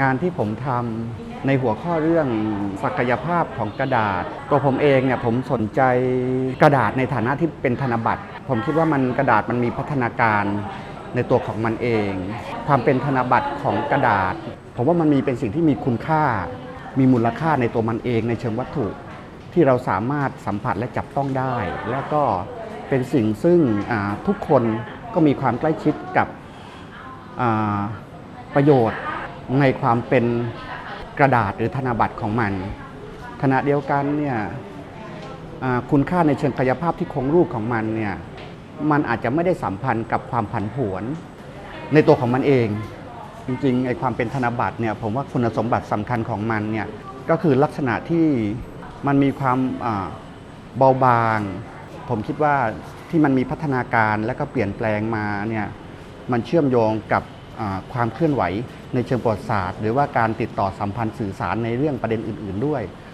งานที่ผมทำในหัวข้อเรื่องศักยภาพของกระดาษ ตัวผมเองเนี่ยผมสนใจกระดาษในฐานะที่เป็นธนบัตร ผมคิดว่ามันกระดาษมันมีพัฒนาการในตัวของมันเอง ความเป็นธนบัตรของกระดาษ ผมว่ามันมีเป็นสิ่งที่มีคุณค่า มีมูลค่าในตัวมันเองในเชิงวัตถุ ที่เราสามารถสัมผัสและจับต้องได้ และก็เป็นสิ่งซึ่งทุกคนก็มีความใกล้ชิดกับประโยชน์ ในความเป็นกระดาษหรือธนบัตรของมันขณะเดียวกันเนี่ยคุณค่าในเชิงกายภาพที่คงรูปของมันเนี่ยมันอาจจะไม่ได้สัมพันธ์กับความผันผวน ในตัวของมันเอง จริงๆไอ้ความเป็นธนบัตรเนี่ยผมว่าคุณสมบัติสำคัญของมันเนี่ยก็คือลักษณะที่มันมีความเบาบาง ผมคิดว่าที่มันมีพัฒนาการและก็เปลี่ยนแปลงมาเนี่ยมันเชื่อมโยงกับ ความเคลื่อนไหวในเชิงประวัติศาสตร์ หรือว่าการติดต่อสัมพันธ์สื่อสารในเรื่องประเด็นอื่น ๆ ด้วย